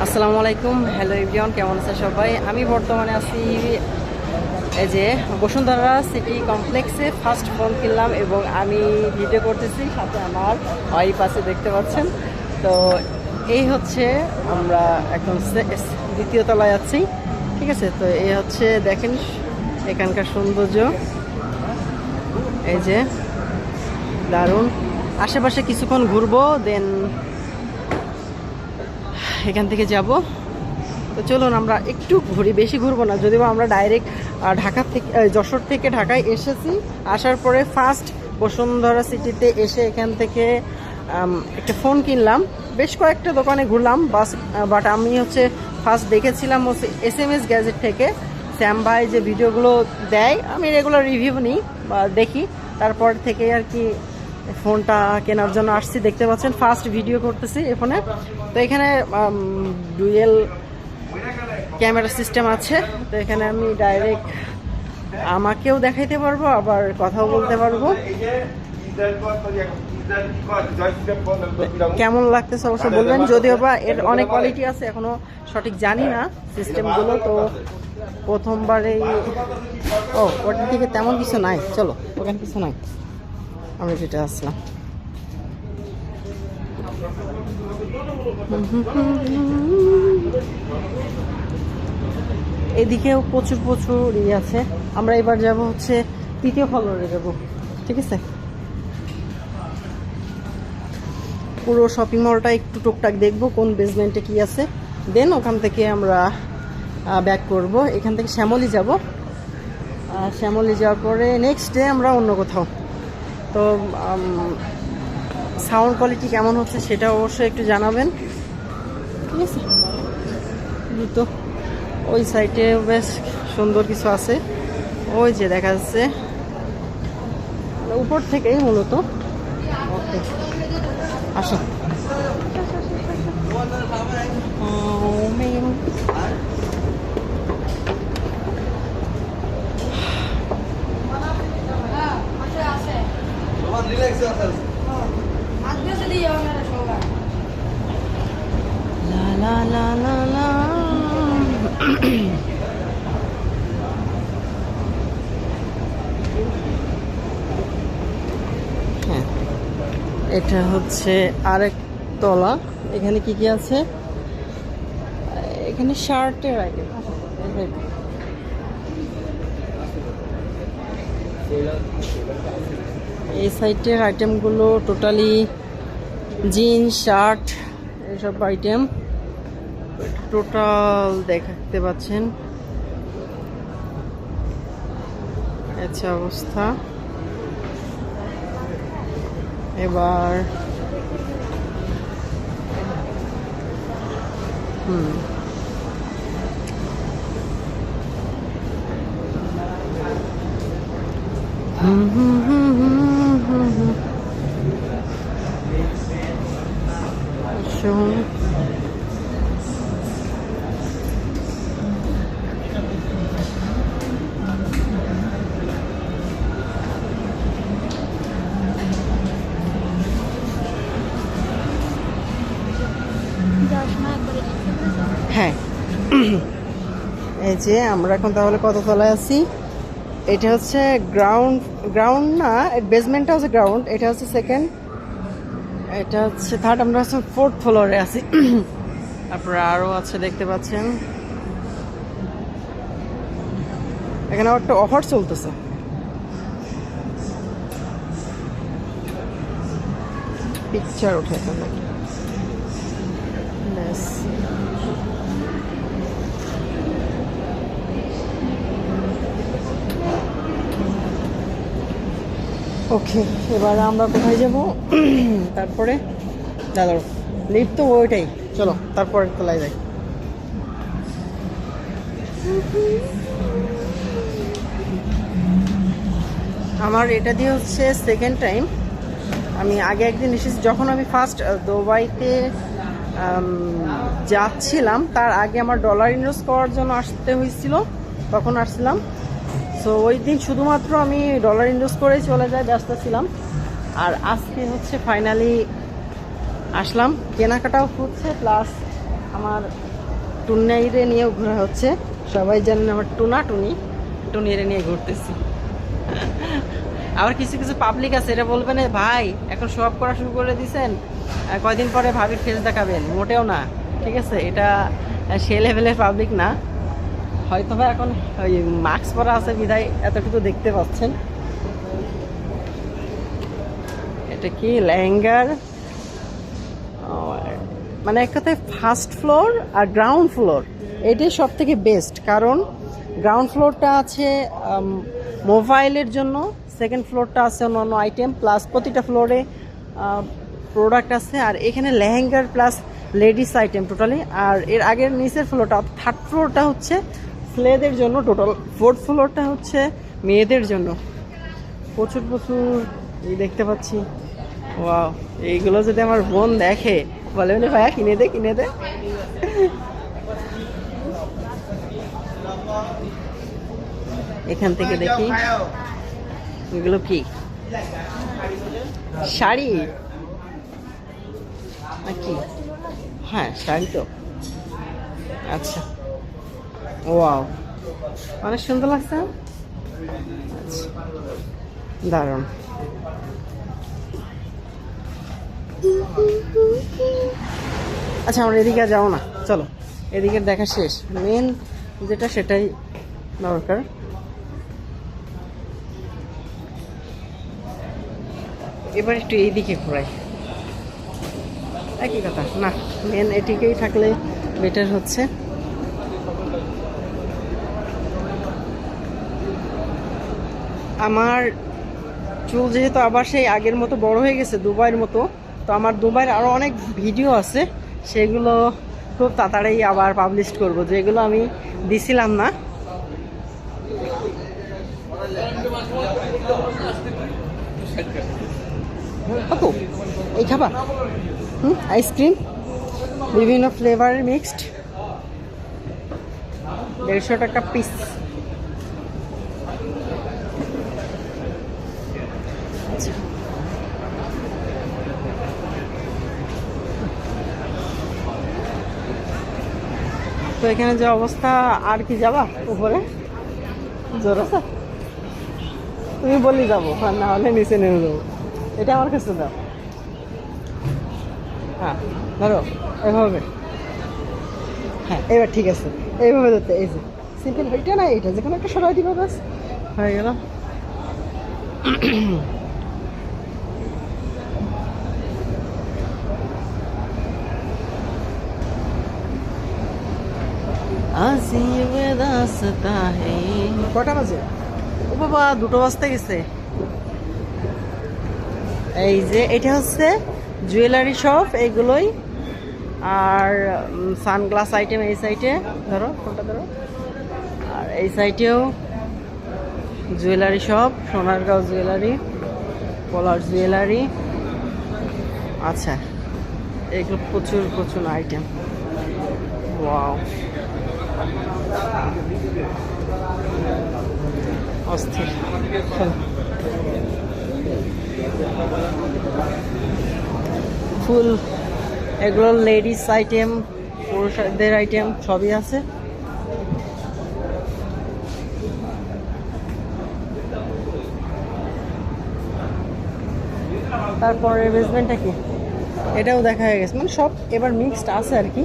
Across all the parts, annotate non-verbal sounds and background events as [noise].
আসসালামু আলাইকুম। হ্যালো ইভিয়ন কেমন আছে সবাই? আমি বর্তমানে আছি এই যে বসুন্ধরা সিটি কমপ্লেক্সে ফার্স্ট ফোন কিনলাম এবং আমি ভিডিও করতেছি, সাথে আমার ওয়াইফ আছে, দেখতে পাচ্ছেন। তো এই হচ্ছে আমরা সে- দ্বিতীয় তলায় আছি, ঠিক আছে? তো এই হচ্ছে দেখেন এখানকার সৌন্দর্য। এই যে দারুণ। আশেপাশে কিছুক্ষণ ঘুরবো দেন এখান থেকে যাব। তো চলুন আমরা একটু ঘুরি, বেশি ঘুরবো না। যদিও আমরা ডাইরেক্ট ঢাকা থেকে যশোর থেকে ঢাকায় এসেছি। আসার পরে ফার্স্ট বসুন্ধরা সিটিতে এসে এখান থেকে একটা ফোন কিনলাম। বেশ কয়েকটা দোকানে ঘুরলাম বাস বাট আমি হচ্ছে ফার্স্ট দেখেছিলাম হচ্ছে এস এম এস গ্যাজেট থেকে। শ্যাম ভাই যে ভিডিওগুলো দেয়, আমি রেগুলার রিভিউ নিই বা দেখি। তারপর থেকে আর কি ফোনটা কেনার জন্য আসছি, দেখতে পাচ্ছেন ফার্স্ট ভিডিও করতেছি এই ফোনে। তো এখানে ডুয়েল ক্যামেরা সিস্টেম আছে। তো এখানে আমি ডাইরেক্ট আমাকেও দেখাইতে পারব, আবার কথাও বলতে পারব। কেমন লাগতেছে অবশ্যই বলবেন, যদিও বা এর অনেক কোয়ালিটি আছে, এখনও সঠিক জানি না সিস্টেমগুলো তো প্রথমবারেই ও, ওটার দিকে তেমন কিছু নাই, চলো, ওখানে কিছু নাই। আমি যেটা আসলাম। এদিকেও প্রচুর প্রচুর ইয়ে আছে। আমরা এবার যাব হচ্ছে তৃতীয় ফ্লোরে যাব, ঠিক আছে? পুরো শপিং মলটা একটু টুকটাক দেখব, কোন বেসমেন্টে কি আছে। দেন ওখান থেকে আমরা ব্যাক করব। এখান থেকে শ্যামলি যাব। আর শ্যামলি যাওয়ার পরে নেক্সট ডে আমরা অন্য কোথাও। তো সাউন্ড কোয়ালিটি কেমন হচ্ছে সেটা অবশ্যই একটু জানাবেন। ঠিক আছে? তো ওই সাইডে বেশ সুন্দর কিছু আছে। ওই যে দেখা যাচ্ছে। উপর থেকেই মূলত। ওকে। আসো লা লা লা লা লা হ্যাঁ এটা হচ্ছে আরেক তলা। এখানে কি কি আছে? এখানে শার্টের আইটেম এই সাইটের আইটেমগুলো টোটালি জিন্স শার্ট এসব আইটেম টোটাল দেখতে পাচ্ছেন। আচ্ছা অবস্থা। এবার হুম হুম হুম হুম হুম হুম হুম হ্যাঁ। এই যে আমরা এখন তাহলে কত তলায় আছি। এটা হচ্ছে গ্রাউন্ড গ্রাউন্ড না বেসমেন্টটা হচ্ছে গ্রাউন্ড এটা হচ্ছে সেকেন্ড এটা হচ্ছে থার্ড আমরা হচ্ছে ফোর্থ ফ্লোরে আছি। তারপরে আরও আছে, দেখতে পাচ্ছেন। এখানে একটা অফার চলতেছে। পিকচার উঠে এখানে ব্যাস ওকে এবার আমরা কোথায় যাব? [clears throat] তারপরে দাদা লিফট তো ওইটাই। চলো তারপরে তোলায় যাই আমার এটা দিয়ে হচ্ছে সেকেন্ড টাইম আমি আগে একদিন এসেছি যখন আমি ফার্স্ট দুবাইতে যাচ্ছিলাম। তার আগে আমার ডলার ইনভেস্ট করার জন্য আসতে হয়েছিল, তখন আসছিলাম। সো ওই দিন শুধুমাত্র আমি ডলার ইনভেস্ট করেই চলে যাই, ব্যস্ত ছিলাম। আর আজকে হচ্ছে ফাইনালি আসলাম। কেনাকাটাও হচ্ছে প্লাস আমার টুনাইরে নিয়েও ঘোরা হচ্ছে। সবাই জানেন আমার টুনা টুনি টুনিরে নিয়ে ঘুরতেছি। আবার কিছু কিছু পাবলিক আছে এটা বলবেন "এ ভাই, এখন সব করা শুরু করে দিছেন। কয়দিন পরে ভাবির ফেস দেখাবেন? মোটেও না, ঠিক আছে? এটা সে লেভেলের পাবলিক না। হয়তো বা এখন ওই মাস্ক পরা আছে বিধায় এতটুকু দেখতে পাচ্ছেন। এটা কি লেহেঙ্গার মানে এক কথায় ফার্স্ট ফ্লোর আর গ্রাউন্ড ফ্লোর এটাই সব থেকে বেস্ট কারণ গ্রাউন্ড ফ্লোরটা আছে মোবাইলের জন্য সেকেন্ড ফ্লোরটা আছে অন্য অন্য আইটেম প্লাস প্রতিটা ফ্লোরে প্রোডাক্ট আছে, আর এখানে লেহেঙ্গার প্লাস লেডিস আইটেম টোটালি আর এর আগের নিচের ফ্লোরটা থার্ড ফ্লোরটা হচ্ছে ছেলেদের জন্য টোটাল ফোর্থ ফ্লোরটা হচ্ছে মেয়েদের জন্য। প্রচুর প্রচুর, এই দেখতে পাচ্ছি। ওয়াও এইগুলো যদি আমার বোন দেখে, বলে বলে ভাইয়া, কিনে দে কিনে দে। এখান থেকে দেখি। এগুলো কি? শাড়ি। নাকি? হ্যাঁ শাড়ি তো। আচ্ছা। ওয়াও। অনেক সুন্দর লাগছে? আচ্ছা। দারুণ। আচ্ছা আমরা এদিকে যাব না। চলো, এদিকে দেখা শেষ। মেন যেটা, সেটাই দরকার। এবার একটু এইদিকে ঘোরাই। একই কথা। না মেন এটিকেই থাকলে বেটার হচ্ছে। আমার চুল যেহেতু আবার সেই আগের মতো বড় হয়ে গেছে, দুবাইয়ের মতো, তো আমার দুবাইয়ের আরও অনেক ভিডিও আছে, সেগুলো খুব তাড়াতাড়ি আবার পাবলিশ করব, যেগুলো আমি দিছিলাম না। এই খাবার। আইসক্রিম বিভিন্ন ফ্লেভারের মিক্সড দেড়শো টাকা পিস তো এখানে যে অবস্থা, আর কি যাবা উপরে? জোর আছে? তুমি বলি যাব, আর না হলে নিচে নেমে যাব। এটা আমার কাছে দাও। হ্যাঁ ধরো এভাবে। হ্যাঁ এবার ঠিক আছে। এইভাবে ধরতে এই যে সিম্পল এটা না এটা যেখানে একটা সরাই দিবা বাস হয়ে গেল। কটা বাজে? ও বাবা দুটো বাজতে গেছে। এই যে এটা হচ্ছে জুয়েলারি শপ এইগুলোই আর সানগ্লাস আইটেম এই সাইডে ধরো, কোনটা ধরো? আর এই সাইডেও জুয়েলারি শপ, সোনারগাঁও জুয়েলারি পলার জুয়েলারি। আচ্ছা এগুলো প্রচুর প্রচুর আইটেম। ওয়াও। অস্থির। ফুল, এগুলো লেডিস আইটেম পুরুষদের আইটেম সবই আছে। তারপরে বেসমেন্টটা কি? এটাও দেখা হয়ে গেছে। মানে সব এবার মিক্সড আছে আর কি।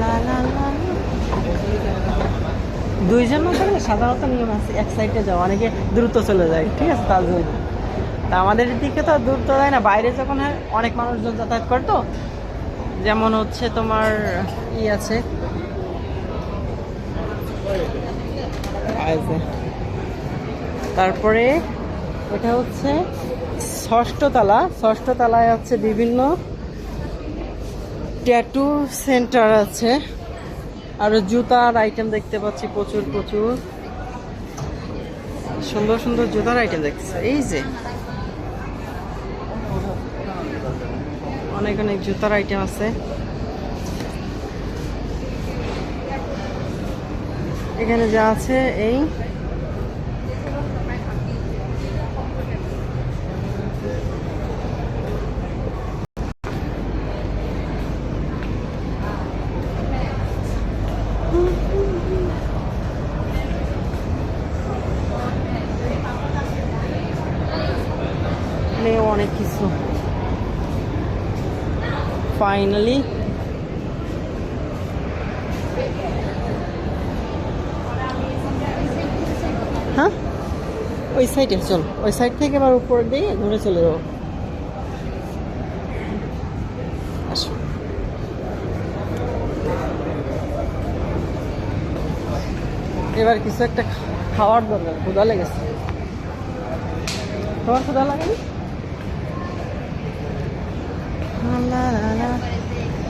লা লা লা। দুইজন থাকলে সাধারণত নিয়ম আছে, এক সাইডে যাওয়া অনেকে দ্রুত চলে যায়, ঠিক আছে? তার জন্য। তা আমাদের দিকে তো দ্রুত যায় না, বাইরে যখন হয়, অনেক মানুষজন যাতায়াত করে তো। যেমন হচ্ছে তোমার ই আছে। তারপরে এটা হচ্ছে ষষ্ঠ তলা ষষ্ঠ তলায় হচ্ছে বিভিন্ন ট্যাটু সেন্টার আছে। আর জুতার আইটেম দেখতে পাচ্ছি প্রচুর প্রচুর। সুন্দর সুন্দর জুতার আইটেম দেখতেছে। এই যে। অনেক অনেক জুতার আইটেম আছে। এখানে যা আছে, এই ফাইনালি হ্যাঁ ওই সাইডে চল। ওই সাইড থেকে আবার উপর দিয়ে ঘুরে চলে যাব। এবার কিছু একটা খাওয়ার দরকার, ক্ষুধা লেগেছে। তোমার ক্ষুধা লাগেনি।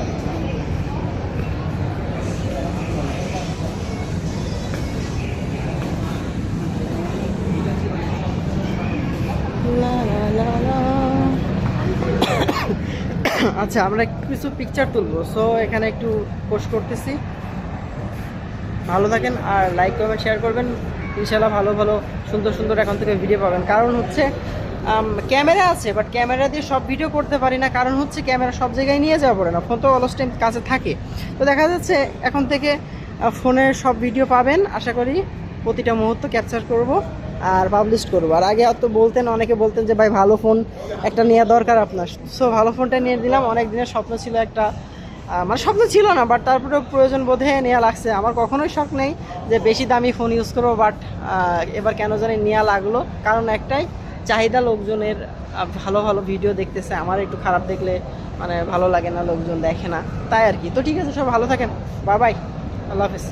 [coughs] আচ্ছা আমরা কিছু পিকচার তুলবো। সো এখানে একটু পোস্ট করতেছি। ভালো থাকেন আর লাইক করবেন শেয়ার করবেন। ইনশাল্লাহ ভালো ভালো, সুন্দর সুন্দর এখন থেকে ভিডিও পাবেন। কারণ হচ্ছে ক্যামেরা আছে বাট ক্যামেরা দিয়ে সব ভিডিও করতে পারি না। কারণ হচ্ছে ক্যামেরা সব জায়গায় নিয়ে যাওয়া পড়ে না। ফোন তো অলস টাইম কাছে থাকে। তো দেখা যাচ্ছে এখন থেকে ফোনের সব ভিডিও পাবেন। আশা করি প্রতিটা মুহূর্ত ক্যাপচার করব আর পাবলিশ করব। আর আগে অত বলতেন, অনেকে বলতেন যে, ভাই, ভালো ফোন একটা নেওয়া দরকার আপনার। সো ভালো ফোনটা নিয়ে দিলাম অনেক দিনের স্বপ্ন ছিল একটা আমার স্বপ্ন ছিল না বাট তারপরেও প্রয়োজন বোধে নেওয়া লাগছে। আমার কখনোই শখ নেই যে, বেশি দামি ফোন ইউজ করব বাট এবার কেন জানি নেওয়া লাগল। কারণ একটাই চাহিদা লোকজনের ভালো ভালো ভিডিও দেখতেছে, আমার একটু খারাপ দেখলে মানে ভালো লাগে না, লোকজন দেখে না, তাই আর কি। তো ঠিক আছে, সব ভালো থাকেন। বাই বাই আল্লাহ হাফিজ।